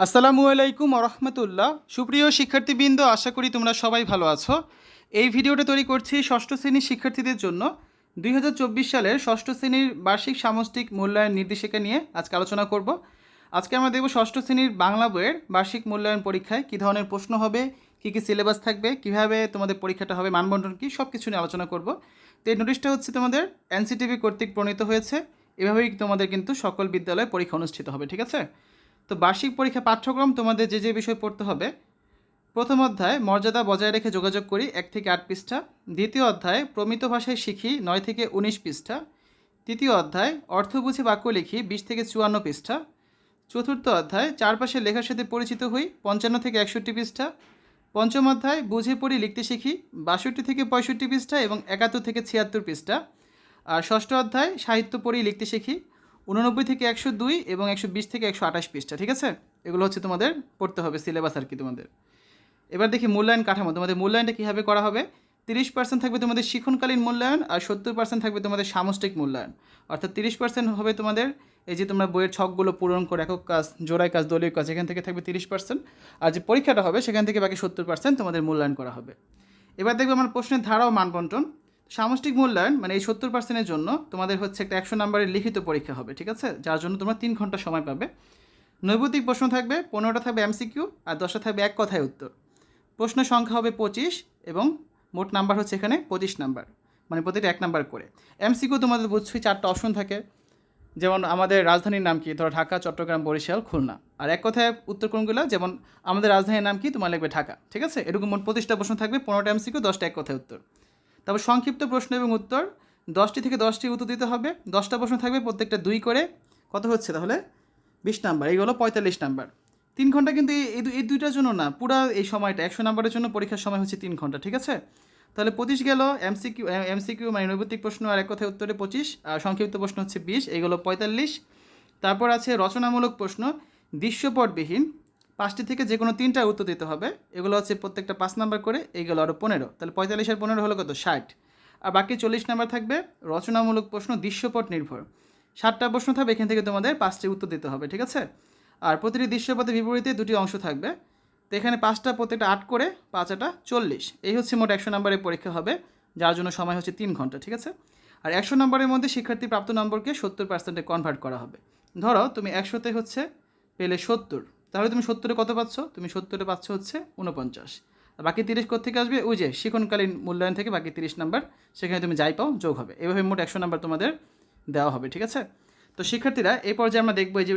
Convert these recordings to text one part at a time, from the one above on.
আসসালামু আলাইকুম রহমতুল্লাহ। সুপ্রিয় শিক্ষার্থীবৃন্দ, আশা করি তোমরা সবাই ভালো আছো। এই ভিডিওটা তৈরি করছি ষষ্ঠ শ্রেণির শিক্ষার্থীদের জন্য। দুই হাজার চব্বিশ সালের ষষ্ঠ শ্রেণির বার্ষিক সামষ্টিক মূল্যায়ন নির্দেশিকা নিয়ে আজকে আলোচনা করব। আজকে আমরা দেখব ষষ্ঠ শ্রেণির বাংলা বইয়ের বার্ষিক মূল্যায়ন পরীক্ষায় কী ধরনের প্রশ্ন হবে, কী কী সিলেবাস থাকবে, কীভাবে তোমাদের পরীক্ষাটা হবে মানবন্টন কী সব কিছু নিয়ে আলোচনা করব। তো এই নোটিশটা হচ্ছে তোমাদের এনসিটিভি কর্তৃক প্রণীত হয়েছে। এভাবেই তোমাদের কিন্তু সকল বিদ্যালয়ে পরীক্ষা অনুষ্ঠিত হবে, ঠিক আছে? তো বার্ষিক পরীক্ষা পাঠ্যক্রম তোমাদের যে যে বিষয় পড়তে হবে, প্রথম অধ্যায়, মর্যাদা বজায় রেখে যোগাযোগ করি, এক থেকে আট পৃষ্ঠা। দ্বিতীয় অধ্যায়, প্রমিত ভাষায় শিখি, নয় থেকে উনিশ পৃষ্ঠা। তৃতীয় অধ্যায়, অর্থ বুঝে বাক্য লিখি, বিশ থেকে চুয়ান্ন পৃষ্ঠা। চতুর্থ অধ্যায় চারপাশের লেখার সাথে পরিচিত হই, পঞ্চান্ন থেকে একষট্টি পৃষ্ঠা। পঞ্চম অধ্যায়, বুঝে পড়ি, লিখতে শিখি, বাষট্টি থেকে পঁয়ষট্টি পৃষ্ঠা এবং একাত্তর থেকে ছিয়াত্তর পৃষ্ঠা। আর ষষ্ঠ অধ্যায়, সাহিত্য পড়ি, লিখতে শিখি উননব্বই থেকে একশো দুই এবং একশো বিশ থেকে একশো আঠাশ পৃষ্ঠা, ঠিক আছে? এগুলো হচ্ছে তোমাদের পড়তে হবে সিলেবাস আর কি তোমাদের। এবার দেখি মূল্যায়ন কাঠামো, তোমাদের মূল্যায়নটা কীভাবে করা হবে? তিরিশ পার্সেন্ট থাকবে তোমাদের শিক্ষণকালীন মূল্যায়ন আর সত্তর পার্সেন্ট থাকবে তোমাদের সামষ্টিক মূল্যায়ন। অর্থাৎ তিরিশ পার্সেন্ট হবে তোমাদের এই যে তোমরা বইয়ের ছকগুলো পূরণ করে, একক কাজ জোড়াই কাজ, দলীয় কাজ, এখান থেকে থাকবে তিরিশ পার্সেন্ট আর যে পরীক্ষাটা হবে, সেখান থেকে বাকি সত্তর পার্সেন্ট তোমাদের মূল্যায়ন করা হবে। এবার দেখবে আমার প্রশ্নের ধারা ও মানবন্টন। সামষ্টিক মূল্যায়ন মানে এই সত্তর পার্সেন্টের জন্য তোমাদের হচ্ছে একটা একশো নম্বরের লিখিত পরীক্ষা হবে, ঠিক আছে? যার জন্য তোমরা তিন ঘণ্টা সময় পাবে। নৈবতিক প্রশ্ন থাকবে, পনেরোটা থাকবে এমসিকিউ আর দশটা থাকবে এক কথায় উত্তর। প্রশ্ন সংখ্যা হবে পঁচিশ এবং মোট নাম্বার হচ্ছে এখানে পঁচিশ নাম্বার মানে প্রতিটা এক নাম্বার করে। এমসিকিউ তোমাদের বুঝছই চারটা অপশন থাকে, যেমন আমাদের রাজধানীর নাম কি? ধরো ঢাকা, চট্টগ্রাম, বরিশাল, খুলনা। আর এক কথায় উত্তর কোনগুলো? যেমন আমাদের রাজধানীর নাম কি? তোমার লিখবে ঢাকা, ঠিক আছে? এরকম মোট পঁচিশটা প্রশ্ন থাকবে, পনেরোটা এমসিকিউ দশটা এক কথায় উত্তর। তারপর সংক্ষিপ্ত প্রশ্ন এবং উত্তর। দশটি থেকে দশটি উত্তর দিতে হবে। দশটা প্রশ্ন থাকবে প্রত্যেকটা দুই করে। কত হচ্ছে তাহলে? বিশ নাম্বার। এই হলো পঁয়তাল্লিশ নাম্বার। তিন ঘণ্টা কিন্তু এই- এই দুইটার জন্য না, পুরো এই সময়টা, একশো নাম্বারের জন্য পরীক্ষার সময় হচ্ছে তিন ঘণ্টা, ঠিক আছে? তাহলে পঁচিশ গেল, এমসিকিউ এমসিকিউ মানে নৈবতিক প্রশ্ন আর এক কথায় উত্তরে পঁচিশ, আর সংক্ষিপ্ত প্রশ্ন হচ্ছে বিশ এইগুলো পঁয়তাল্লিশ। তারপর আছে রচনামূলক প্রশ্ন, দৃশ্যপটবিহীন পাঁচটি থেকে যে কোনো তিনটা উত্তর দিতে হবে। এগুলো হচ্ছে প্রত্যেকটা পাঁচ নাম্বার করে, এইগুলো আরও পনেরো। তাহলে পঁয়তাল্লিশ আর পনেরো হলো কত? ষাট। আর বাকি চল্লিশ নাম্বার থাকবে, রচনামূলক প্রশ্ন দৃশ্যপট নির্ভর। ষাটটা প্রশ্ন থাকবে, এখান থেকে তোমাদের পাঁচটি উত্তর দিতে হবে, ঠিক আছে? আর প্রতিটি দৃশ্যপথের বিপরীতে দুটি অংশ থাকবে। তো এখানে পাঁচটা প্রত্যেকটা আট করে পাঁচ আটা চল্লিশ। এই হচ্ছে মোট একশো নম্বরের পরীক্ষা হবে, যার জন্য সময় হচ্ছে তিন ঘণ্টা, ঠিক আছে? আর একশো নম্বরের মধ্যে শিক্ষার্থী প্রাপ্ত নম্বরকে সত্তর পার্সেন্টে কনভার্ট করা হবে। ধরো, তুমি একশোতে হচ্ছে পেলে সত্তর। তাহলে তুমি সত্তরে কত পাচ্ছ? তুমি সত্তরে পাচ্ছ হচ্ছে উনপঞ্চাশ বাকি তিরিশ থেকে আসবে? ওই যে শিখনকালীন মূল্যায়ন থেকে বাকি তিরিশ নাম্বার, সেখানে তুমি যাই পাও, যোগ হবে। এভাবে মোট একশো নাম্বার তোমাদের দেওয়া হবে, ঠিক আছে? তো শিক্ষার্থীরা এই পর্যায়ে আমরা দেখব যে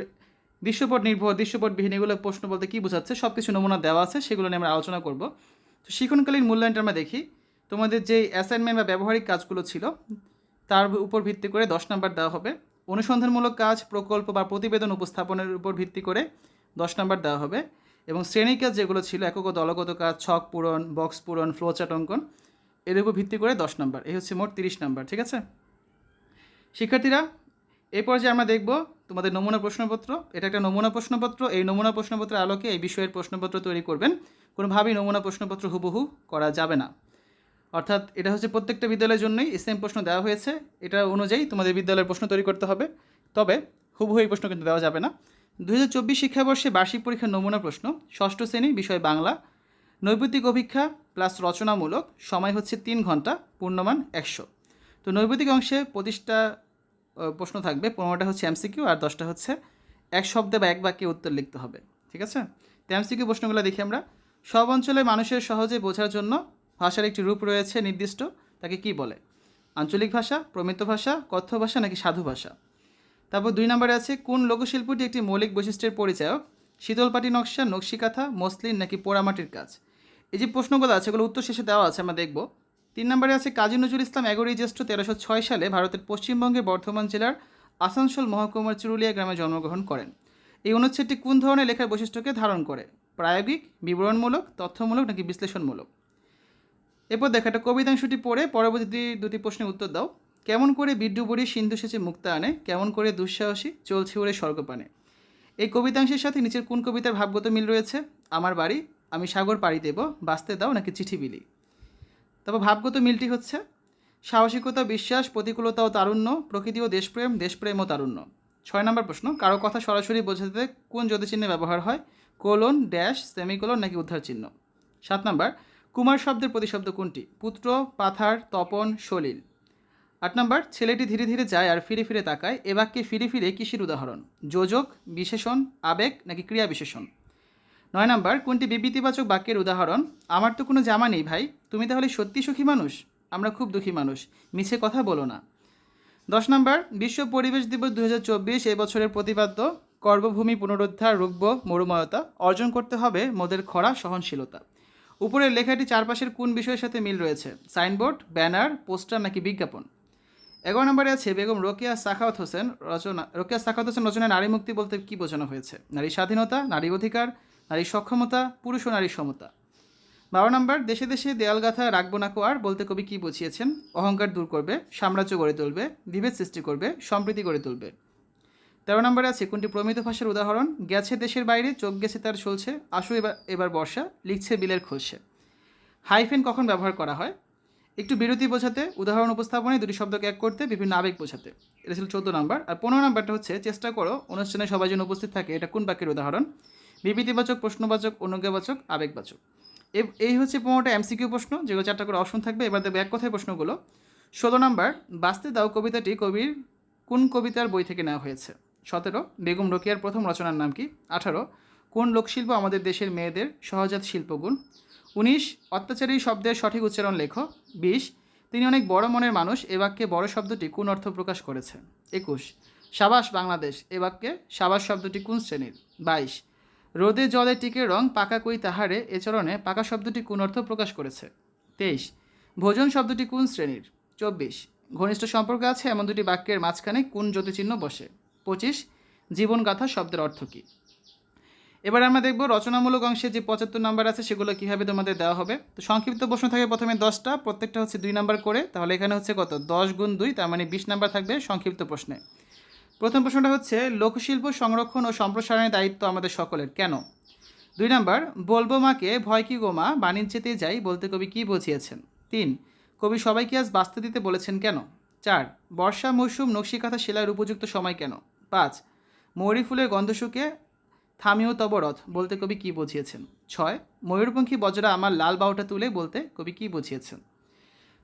দৃশ্যপট নির্ভর, দৃশ্যপটবিহীন, এগুলো প্রশ্ন বলতে কী বোঝাচ্ছে? সব কিছু নমুনা দেওয়া আছে, সেগুলো নিয়ে আমরা আলোচনা করব। তো শিখনকালীন মূল্যায়নটা আমরা দেখি। তোমাদের যে অ্যাসাইনমেন্ট বা ব্যবহারিক কাজগুলো ছিল, তার উপর ভিত্তি করে দশ নাম্বার দেওয়া হবে। অনুসন্ধানমূলক কাজ, প্রকল্প বা প্রতিবেদন উপস্থাপনের উপর ভিত্তি করে দশ নাম্বার দেওয়া হবে। এবং শ্রেণির কাজ যেগুলো ছিল, একক দলগত কাজ, ছক পূরণ, বক্স পূরণ ফ্লোচার্ট অঙ্কন, এর উপর ভিত্তি করে দশ নাম্বার। এই হচ্ছে মোট তিরিশ নাম্বার, ঠিক আছে? শিক্ষার্থীরা এই পর্যায়ে আমরা দেখব তোমাদের নমুনা প্রশ্নপত্র। এটা একটা নমুনা প্রশ্নপত্র। এই নমুনা প্রশ্নপত্রের আলোকে এই বিষয়ের প্রশ্নপত্র তৈরি করবেন। কোনোভাবেই নমুনা প্রশ্নপত্র হুবহু করা যাবে না। অর্থাৎ এটা হচ্ছে প্রত্যেকটা বিদ্যালয়ের জন্যই সেম প্রশ্ন দেওয়া হয়েছে। এটা অনুযায়ী তোমাদের বিদ্যালয়ের প্রশ্ন তৈরি করতে হবে। তবে হুবহু এই প্রশ্ন কিন্তু দেওয়া যাবে না। দু হাজার চব্বিশ শিক্ষাবর্ষে বার্ষিক পরীক্ষার নমুনা প্রশ্ন, ষষ্ঠ শ্রেণি, বিষয় বাংলা নৈবেদিক অভিক্ষা প্লাস রচনামূলক, সময় হচ্ছে তিন ঘণ্টা, পূর্ণমান একশো। তো নৈবেদিক অংশে পঁচিশটা প্রশ্ন থাকবে, পনেরোটা হচ্ছে এমসিকিউ আর দশটা হচ্ছে এক শব্দে বা এক বাক্যে উত্তর লিখতে হবে, ঠিক আছে? তো এমসিকিউ প্রশ্নগুলো দেখি আমরা। সব অঞ্চলে মানুষের সহজে বোঝার জন্য ভাষার একটি রূপ রয়েছে নির্দিষ্ট, তাকে কি বলে? আঞ্চলিক ভাষা, প্রমিত ভাষা, কথ্য ভাষা নাকি সাধু ভাষা? তারপর দুই নম্বরে আছে, কোন লোকশিল্পটি একটি মৌলিক বৈশিষ্ট্যের পরিচয়ক? শীতলপাটি নকশা, নকশিকাথা, মসলিন নাকি পোড়ামাটির কাজ? এই যে প্রশ্নগুলো আছে, এগুলো উত্তর শেষে দেওয়া আছে, আমরা দেখব। তিন নম্বরে আছে, কাজী নজরুল ইসলাম এগারোই জ্যৈষ্ঠ তেরোশো ছয় সালে ভারতের পশ্চিমবঙ্গের বর্ধমান জেলার আসানসোল মহকুমার চুরুলিয়া গ্রামে জন্মগ্রহণ করেন। এই অনুচ্ছেদটি কোন ধরনের লেখার বৈশিষ্ট্যকে ধারণ করে? প্রায়োগিক, বিবরণমূলক, তথ্যমূলক নাকি বিশ্লেষণমূলক? এরপর দেখো, একটা কবিতাংশটি পড়ে পরবর্তী দুটি প্রশ্নের উত্তর দাও। কেমন করে বিড্ডুবড়ি সিন্ধু সেচে মুক্তা আনে, কেমন করে দুঃসাহসী চলছে ওরে স্বর্গপানে। এই কবিতাংশের সাথে নিচের কোন কবিতার ভাবগত মিল রয়েছে? আমার বাড়ি, আমি সাগর পাড়ি দেব, বাঁচতে দাও নাকি চিঠি বিলি। তারপর ভাবগত মিলটি হচ্ছে, সাহসিকতা, বিশ্বাস, প্রতিকূলতা ও তারুণ্য, প্রকৃতি ও দেশপ্রেম দেশপ্রেম ও তারুণ্য। ছয় নম্বর প্রশ্ন, কারও কথা সরাসরি বোঝাতে কোন জ্যোতিচিহ্নের ব্যবহার হয়? কোলন, ড্যাশ, সেমিকোলন নাকি উদ্ধার চিহ্ন? সাত নম্বর, কুমার শব্দের প্রতিশব্দ কোনটি? পুত্র, পাথার, তপন, সলিল। আট নম্বর, ছেলেটি ধীরে ধীরে যায় আর ফিরে ফিরে তাকায়। এ বাক্যে ফিরে ফিরে কিসের উদাহরণ? যোজক, বিশেষণ, আবেগ নাকি ক্রিয়া বিশেষণ? নয় নম্বর, কোনটি বিবৃতিবাচক বাক্যের উদাহরণ? আমার তো কোনো জামা নেই ভাই, তুমি তাহলে সত্যি সুখী মানুষ? আমরা খুব দুঃখী মানুষ, মিছে কথা বলো না। দশ নম্বর, বিশ্ব পরিবেশ দিবস দু হাজার চব্বিশ এই বছরের প্রতিপাদ্য, কর্মভূমি পুনরুদ্ধার রুগ্ব মরুময়তা, অর্জন করতে হবে মোদের খরা সহনশীলতা। উপরের লেখাটি চারপাশের কোন বিষয়ের সাথে মিল রয়েছে? সাইনবোর্ড, ব্যানার, পোস্টার নাকি বিজ্ঞাপন? এগারো নম্বরে আছে বেগম রোকেয়া সাখাওয়াত হোসেন রচনা, রোকেয়া সাখাওয়াত হোসেন রচনায় নারী মুক্তি বলতে কী বোঝানো হয়েছে? নারী স্বাধীনতা, নারী অধিকার, নারী সক্ষমতা, পুরুষ ও নারী সমতা। বারো নম্বর, দেশে দেশে দেয়াল গাথা রাখব না কোয়ার বলতে কবি কী বুঝিয়েছেন? অহংকার দূর করবে, সাম্রাজ্য গড়ে তুলবে, বিভেদ সৃষ্টি করবে, সম্প্রীতি গড়ে তুলবে। তেরো নম্বরে আছে কোনটি প্রমিত ভাষার উদাহরণ? গেছে দেশের বাইরে, চোখ গেছে তার চলছে, আসু এবার এবার বর্ষা, লিখছে বিলের খোলসে। হাইফেন কখন ব্যবহার করা হয়? একটু বিরতি বোঝাতে, উদাহরণ উপস্থাপনে দুটি শব্দকে এক করতে, বিভিন্ন আবেগ বোঝাতে। এটা ছিল চোদ্দ নাম্বার। আর পনেরো নাম্বারটা হচ্ছে, চেষ্টা করো, অনুষ্ঠানে সবাই যেন উপস্থিত থাকে, এটা কোন বাক্যের উদাহরণ? বিবৃতিবাচক, প্রশ্নবাচক, অনুজ্ঞাবাচক, আবেগবাচক। এই হচ্ছে পনেরোটা এমসিকিউ প্রশ্ন, যেগুলো চারটা করে অপশন থাকবে, এবার দেখবে এক কথায় প্রশ্নগুলো। ষোলো নাম্বার, বাঁচতে দাও কবিতাটি কবির কোন কবিতার বই থেকে নেওয়া হয়েছে? সতেরো, বেগম রোকিয়ার প্রথম রচনার নাম কি? আঠারো, কোন লোকশিল্প আমাদের দেশের মেয়েদের সহজাত শিল্পগুণ? উনিশ, অত্যাচারী শব্দের সঠিক উচ্চারণ লেখো। বিশ, তিনি অনেক বড় মনের মানুষ, এ বাক্যে বড় শব্দটি কোন অর্থ প্রকাশ করেছে? একুশ, সাবাস বাংলাদেশ, এ বাক্যে সাবাস শব্দটি কোন শ্রেণির? বাইশ, রোদে জলে টিকে রং পাকা কই তাহারে, এ চরণে পাকা শব্দটি কোন অর্থ প্রকাশ করেছে? তেইশ, ভোজন শব্দটি কোন শ্রেণির? চব্বিশ, ঘনিষ্ঠ সম্পর্ক আছে, এমন দুটি বাক্যের মাঝখানে কোন জ্যোতিচিহ্ন বসে? পঁচিশ, জীবনগাথা শব্দের অর্থ কী? এবার আমরা দেখব রচনামূলক অংশে যে পঁচাত্তর নাম্বার আছে, সেগুলো কীভাবে তোমাদের দেওয়া হবে। তো সংক্ষিপ্ত প্রশ্ন থাকে প্রথমে দশটা, প্রত্যেকটা হচ্ছে দুই নাম্বার করে, তাহলে এখানে হচ্ছে কত? দশ গুণ দুই, তার মানে বিশ নাম্বার থাকবে সংক্ষিপ্ত প্রশ্নে। প্রথম প্রশ্নটা হচ্ছে, লোকশিল্প সংরক্ষণ ও সম্প্রসারণের দায়িত্ব আমাদের সকলের, কেন? দুই নাম্বার, বলব মাকে, ভয় কি গো মা? বাণিজ্যেতে যাই, বলতে কবি কী বুঝিয়েছেন? তিন, কবি সবাইকে আজ বাঁচতে দিতে বলেছেন কেন? চার, বর্ষা মৌসুম নকশিকাঁথা সেলাইয়ের উপযুক্ত সময় কেন? পাঁচ, মৌরি ফুলের গন্ধ শুকে থামিও তব রথ বলতে কবি কী বুঝিয়েছেন? ছয়, ময়ূরপঙ্খী বজরা আমার লাল বাউটা তুলে বলতে কবি কী বুঝিয়েছেন?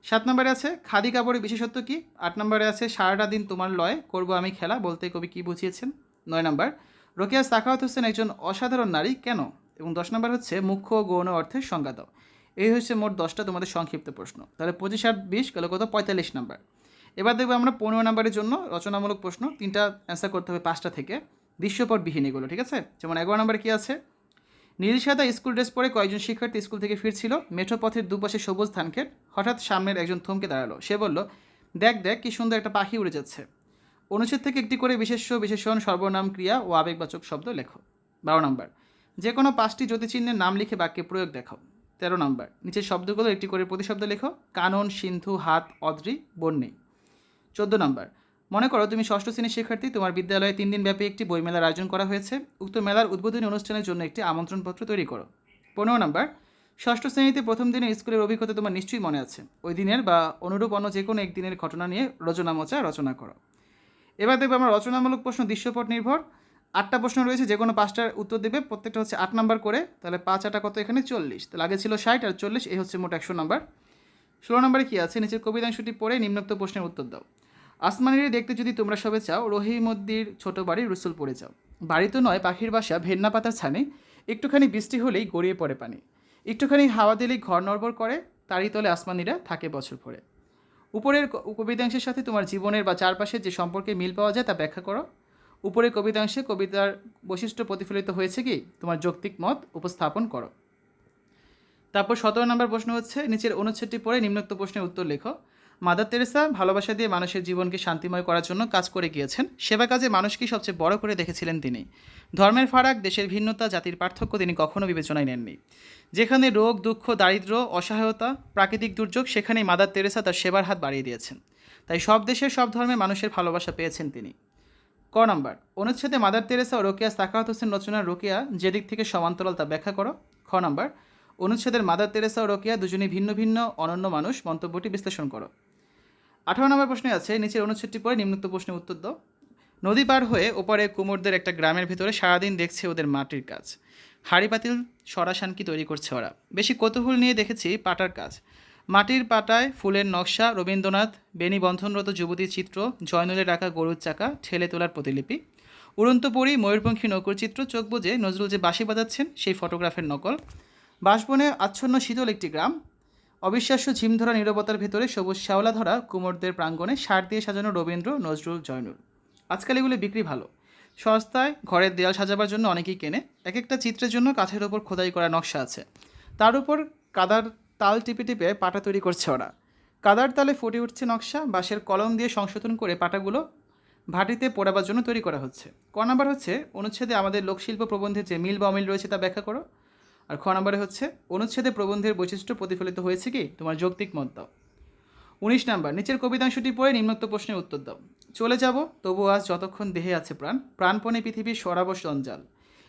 সাত নম্বরে আছে, খাদি কাপড়ের বিশেষত্ব কি? আট নম্বরে আছে, সারাটা দিন তোমার লয় করব আমি খেলা, বলতে কবি কী বুঝিয়েছেন? নয় নম্বর, রোকেয়া সাখাওয়াত হোসেন একজন অসাধারণ নারী, কেন? এবং দশ নম্বর হচ্ছে, মুখ্য ও গৌণ অর্থের সংজ্ঞা দাও এই হচ্ছে মোট দশটা তোমাদের সংক্ষিপ্ত প্রশ্ন। তাহলে পঁচিশ আট বিশ গেল কত? পঁয়তাল্লিশ নম্বর। এবার দেখব আমরা পনেরো নাম্বারের জন্য রচনামূলক প্রশ্ন। তিনটা অ্যান্সার করতে হবে পাঁচটা থেকে। দৃশ্যপটবিহীন এগুলো, ঠিক আছে? যেমন এগারো নম্বরে কী আছে? নীল সাদা স্কুল ড্রেস পরে কয়েকজন শিক্ষার্থী স্কুল থেকে ফিরছিল মেঠো পথের দুপাশে সবুজ ধানক্ষেত হঠাৎ সামনের একজন থমকে দাঁড়াল। সে বলল, দেখ দেখ, কি সুন্দর একটা পাখি উড়ে যাচ্ছে। অনুচ্ছেদ থেকে একটি করে বিশেষ্য, বিশেষণ, সর্বনাম, ক্রিয়া ও আবেগবাচক শব্দ লেখো। বারো নম্বর, যে কোনো পাঁচটি জ্যোতিচিহ্নের নাম লিখে বাক্যে প্রয়োগ দেখাও। তেরো নম্বর, নিচের শব্দগুলো একটি করে প্রতিশব্দ লেখো। কানন, সিন্ধু, হাত, অদ্রি বন্যী চোদ্দ নম্বর মনে করো তুমি ষষ্ঠ শ্রেণির শিক্ষার্থী, তোমার বিদ্যালয়ে তিন দিন ব্যাপী একটি বইমেলার আয়োজন করা হয়েছে। উক্ত মেলার উদ্বোধনী অনুষ্ঠানের জন্য একটি আমন্ত্রণপত্র তৈরি করো। পনেরো নম্বর, ষষ্ঠ শ্রেণীতে প্রথম দিনের স্কুলের অভিজ্ঞতা তোমার নিশ্চয়ই মনে আছে। ওই দিনের বা অনুরূপ অন্য যে কোনো একদিনের ঘটনা নিয়ে রচনা মোচা রচনা করো। এবার দেখব আমার রচনামূলক প্রশ্ন দৃশ্যপট নির্ভর। আটটা প্রশ্ন রয়েছে যে কোনো পাঁচটার উত্তর দেবে, প্রত্যেকটা হচ্ছে আট নাম্বার করে। তাহলে পাঁচ, আটা কত? এখানে চল্লিশ। তাহলে আগে ছিল ষাট আর চল্লিশ, এই হচ্ছে মোট একশো নাম্বার। ষোলো নম্বরে কী আছে? নিচের কবিতাংশটি পড়ে নিম্নোক্ত প্রশ্নের উত্তর দাও। আসমানিরে দেখতে যদি তোমরা সবে চাও, রহিমদ্দির ছোট বাড়ি রসুলপুরে যাও। বাড়ি তো নয়, পাখির বাসা ভেন্না পাতার ছানে। একটুখানি বৃষ্টি হলেই গড়িয়ে পড়ে পানি। একটুখানি হাওয়া দিলেই ঘর নড়বড় করে, তারই তলে আসমানিরা থাকে বছর ভরে। উপরের কবিতাংশের সাথে তোমার জীবনের বা চারপাশের যে সম্পর্কে মিল পাওয়া যায় তা ব্যাখ্যা করো। উপরের কবিতাংশে কবিতার বৈশিষ্ট্য প্রতিফলিত হয়েছে কি? তোমার যৌক্তিক মত উপস্থাপন করো। তারপর সতেরো নম্বর প্রশ্ন হচ্ছে, নিচের অনুচ্ছেদটি পড়ে নিম্নোক্ত প্রশ্নের উত্তর লেখো। মাদার তেরেসা ভালোবাসা দিয়ে মানুষের জীবনকে শান্তিময় করার জন্য কাজ করে গিয়েছেন। সেবা কাজে মানুষকে সবচেয়ে বড় করে দেখেছিলেন তিনি। ধর্মের ফারাক, দেশের ভিন্নতা, জাতির পার্থক্য তিনি কখনো বিবেচনায় নেননি। যেখানে রোগ, দুঃখ, দারিদ্র্য, অসহায়তা, প্রাকৃতিক দুর্যোগ, সেখানেই মাদার তেরেসা তার সেবার হাত বাড়িয়ে দিয়েছেন। তাই সব দেশের সব ধর্মের মানুষের ভালোবাসা পেয়েছেন তিনি। ক নম্বর, অনুচ্ছেদে মাদার তেরেসা ও রোকেয়া সাকাত হোসেন রচনার রোকেয়া যে দিক থেকে সমান্তরাল তা ব্যাখ্যা করো। খ নম্বর, অনুচ্ছেদের মাদার তেরেসা ও রোকেয়া দুজনেই ভিন্ন ভিন্ন, অনন্য মানুষ মন্তব্যটি বিশ্লেষণ করো। আঠারো নম্বর প্রশ্নে আছে, নিচের অনুচ্ছেদটি পরে নিম্নোক্ত প্রশ্নের উত্তর দাও। নদী পার হয়ে ওপারে কুমোরদের একটা গ্রামের ভেতরে সারাদিন দেখছে ওদের মাটির কাজ। হাড়ি পাতিল সরাসানকি তৈরি করছে ওরা? বেশি কৌতূহল নিয়ে দেখেছি পাটার কাজ। মাটির পাটায় ফুলের নকশা, রবীন্দ্রনাথ বেনি বন্ধনরত যুবতীর চিত্র জয়নুলের রাখা গরুর চাকা, ঠেলে তোলার প্রতিলিপি। উড়ন্ত পরি ময়ূরপঙ্খী নৌকোর চিত্র, চোখ বুজে নজরুল যে বাঁশি বাজাচ্ছেন, সেই ফটোগ্রাফের নকল। বাঁশবনে আচ্ছন্ন শীতল একটি গ্রাম। অবিশ্বাস্য ঝিমধরা নীরবতার ভেতরে সবুজ শ্যাওলা ধরা কুমোরদের প্রাঙ্গণে সার দিয়ে সাজানো রবীন্দ্র নজরুল জয়নুল। আজকাল এগুলো বিক্রি ভালো। সস্তায় ঘরের দেয়াল সাজাবার জন্য অনেকেই কেনে। এক একটা চিত্রের জন্য কাঠের ওপর খোদাই করা নকশা আছে। তার উপর কাদার তাল টিপে টিপে পাটা তৈরি করছে ওরা। কাদার তালে ফুটে উঠছে নকশা, বাঁশের কলম দিয়ে সংশোধন করে পাটাগুলো ভাটিতে পোড়াবার জন্য তৈরি করা হচ্ছে। ক নাম্বার হচ্ছে, অনুচ্ছেদে আমাদের লোকশিল্প প্রবন্ধে যে মিল বা অমিল রয়েছে তা ব্যাখ্যা করো। আর খ নম্বরে হচ্ছে, অনুচ্ছেদে প্রবন্ধের বৈশিষ্ট্য প্রতিফলিত হয়েছে কি? তোমার যৌক্তিক মত দাও। উনিশ নাম্বার, নিচের কবিতাংশটি পড়ে নিম্নোক্ত প্রশ্নের উত্তর দাও। চলে যাব, তবু আজ যতক্ষণ দেহে আছে প্রাণ, প্রাণপণে পৃথিবীর সরাবশ জঞ্জাল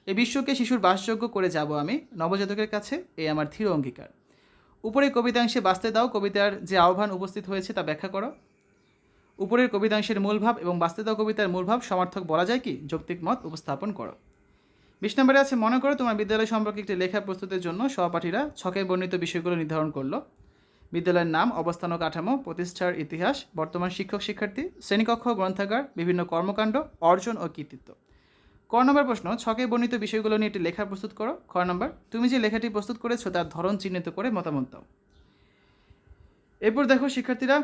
এ বিশ্বকে শিশুর বাসযোগ্য করে যাব আমি, নবজাতকের কাছে এ আমার ধীর অঙ্গীকার। উপরে কবিতাংশে বাঁচতে দাও, কবিতার যে আহ্বান উপস্থিত হয়েছে তা ব্যাখ্যা করো। উপরের কবিতাংশের মূলভাব এবং দাও কবিতার মূল ভাব সমার্থক বলা যায় কি? যৌক্তিক মত উপস্থাপন করো। বিশ নম্বরে আছে, মনে করো তোমার বিদ্যালয় সম্পর্কে একটি লেখা প্রস্তুতের জন্য সহপাঠীরা ছকে বর্ণিত বিষয়গুলো নির্ধারণ করল। বিদ্যালয়ের নাম, অবস্থান ও কাঠামো, প্রতিষ্ঠার ইতিহাস, বর্তমান শিক্ষক, শিক্ষার্থী, শ্রেণীকক্ষ, গ্রন্থাগার, বিভিন্ন কর্মকাণ্ড, অর্জন ও কৃতিত্ব। ক নম্বর প্রশ্ন ছকে বর্ণিত বিষয়গুলো নিয়ে একটি লেখা প্রস্তুত করো। খ নম্বর, তুমি যে লেখাটি প্রস্তুত করেছ তার ধরন চিহ্নিত করে মতামত দাও। এরপর দেখো শিক্ষার্থীরা,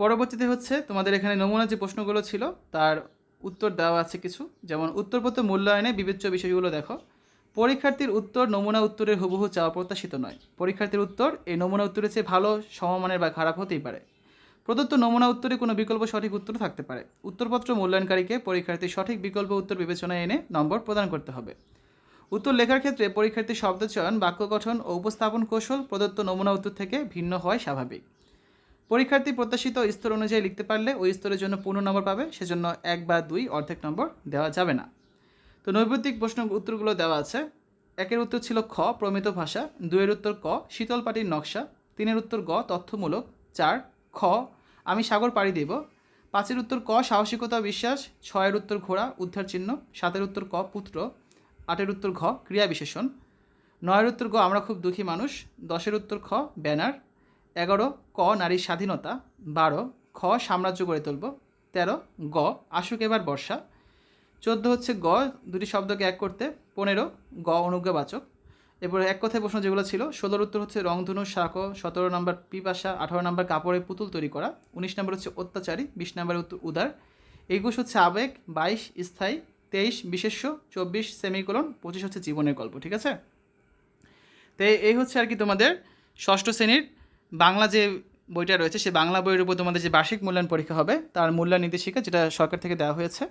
পরবর্তীতে হচ্ছে তোমাদের এখানে নমুনা যে প্রশ্নগুলো ছিল, তার উত্তর দেওয়া আছে কিছু। যেমন, উত্তরপত্র মূল্যায়নে বিবেচ্য বিষয়গুলো দেখো। পরীক্ষার্থীর উত্তর নমুনা উত্তরের হুবহু চাওয়া প্রত্যাশিত নয়। পরীক্ষার্থীর উত্তর এই নমুনা উত্তরের চেয়ে ভালো, সমমানের বা খারাপ হতেই পারে। প্রদত্ত নমুনা উত্তরে কোনো বিকল্প সঠিক উত্তর থাকতে পারে। উত্তরপত্র মূল্যায়নকারীকে পরীক্ষার্থীর সঠিক বিকল্প উত্তর বিবেচনায় এনে নম্বর প্রদান করতে হবে। উত্তর লেখার ক্ষেত্রে পরীক্ষার্থীর শব্দচয়ন, বাক্য গঠন ও উপস্থাপন কৌশল প্রদত্ত নমুনা উত্তর থেকে ভিন্ন হয় স্বাভাবিক। পরীক্ষার্থী প্রত্যাশিত স্তর অনুযায়ী লিখতে পারলে ওই স্তরের জন্য পূর্ণ নম্বর পাবে, সেজন্য এক বা দুই অর্ধেক নম্বর দেওয়া যাবে না। তো নৈবত্তিক প্রশ্ন উত্তরগুলো দেওয়া আছে। একের উত্তর ছিল খ, প্রমিত ভাষা। দুয়ের উত্তর ক, শীতল পাটির নকশা। তিনের উত্তর গ, তথ্যমূলক। চার, খ, আমি সাগর পাড়ি দেব। পাঁচের উত্তর ক, সাহসিকতা বিশ্বাস। ছয়ের উত্তর ঘোড়া, উদ্ধার চিহ্ন। সাতের উত্তর ক, পুত্র। আটের উত্তর ঘ, ক্রিয়া বিশেষণ। নয়ের উত্তর গ, আমরা খুব দুঃখী মানুষ। দশের উত্তর খ, ব্যানার। এগারো, ক, নারীর স্বাধীনতা, বারো, খ, সাম্রাজ্য গড়ে তুলব, তেরো, গ আশুক এবার বর্ষা, চোদ্দ হচ্ছে গ, দুটি শব্দকে এক করতে, পনেরো, গ, অনুজ্ঞাবাচক। এরপর এক কথায় প্রশ্ন যেগুলো ছিল, ষোলোর উত্তর হচ্ছে রংধনু, শাক, সতেরো নম্বর পিপাসা, আঠারো নম্বর কাপড়ের পুতুল তৈরি করা, উনিশ নম্বর হচ্ছে অত্যাচারী, বিশ নম্বর উত্তর উদার। একুশ হচ্ছে আবেগ, বাইশ স্থায়ী, তেইশ বিশেষ্য, চব্বিশ সেমিকোলন, পঁচিশ হচ্ছে জীবনের গল্প, ঠিক আছে? তো এই হচ্ছে আর কি তোমাদের ষষ্ঠ শ্রেণির বাংলা যে বইটা রয়েছে, সেই বাংলা বইয়ের উপর তোমাদের যে বার্ষিক মূল্যায়ন পরীক্ষা হবে, তার মূল্যায়ন নির্দেশিকা যেটা সরকার থেকে দেওয়া হয়েছে,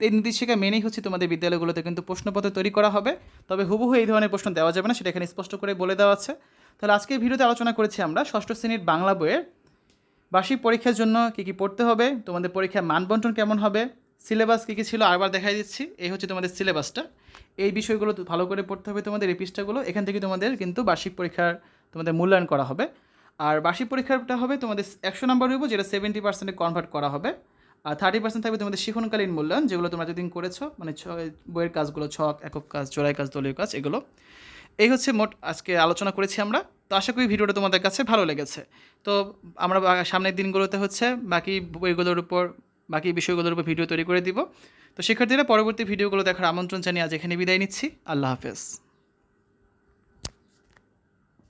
এই নির্দেশিকা মেনেই হচ্ছে তোমাদের বিদ্যালয়গুলোতে কিন্তু প্রশ্নপত্র তৈরি করা হবে। তবে হুবহু এই ধরনের প্রশ্ন দেওয়া যাবে না, সেটা এখানে স্পষ্ট করে বলে দেওয়া আছে। তাহলে আজকের ভিডিওতে আলোচনা করেছি আমরা ষষ্ঠ শ্রেণির বাংলা বইয়ের বার্ষিক পরীক্ষার জন্য কী কী পড়তে হবে, তোমাদের পরীক্ষার মানবন্টন কেমন হবে, সিলেবাস কী কী ছিল আরবার দেখাই দিচ্ছি, এই হচ্ছে তোমাদের সিলেবাসটা। এই বিষয়গুলো ভালো করে পড়তে হবে তোমাদের, এই পৃষ্ঠাগুলো, এখান থেকে তোমাদের কিন্তু বার্ষিক পরীক্ষার তোমাদের মূল্যায়ন করা হবে। আর বার্ষিক পরীক্ষাটা হবে তোমাদের একশো নাম্বার হইব যেটা সেভেন্টি পার্সেন্টে কনভার্ট করা হবে। আর থার্টি পার্সেন্ট থাকবে তোমাদের শিখনকালীন মূল্যায়ন, যেগুলো তোমরা এতদিন করেছ মানে বইয়ের কাজগুলো, ছক, একক কাজ, চোরাই কাজ, দলীয় কাজ, এগুলো। এই হচ্ছে মোট আজকে আলোচনা করেছি আমরা। তো আশা করি ভিডিওটা তোমাদের কাছে ভালো লেগেছে। তো আমরা সামনের দিনগুলোতে হচ্ছে বাকি বইগুলোর উপর, বাকি বিষয়গুলোর উপর ভিডিও তৈরি করে দিব। তো শিক্ষার্থীরা পরবর্তী ভিডিওগুলো দেখার আমন্ত্রণ জানিয়ে আজ এখানে বিদায় নিচ্ছি। আল্লাহ হাফেজ।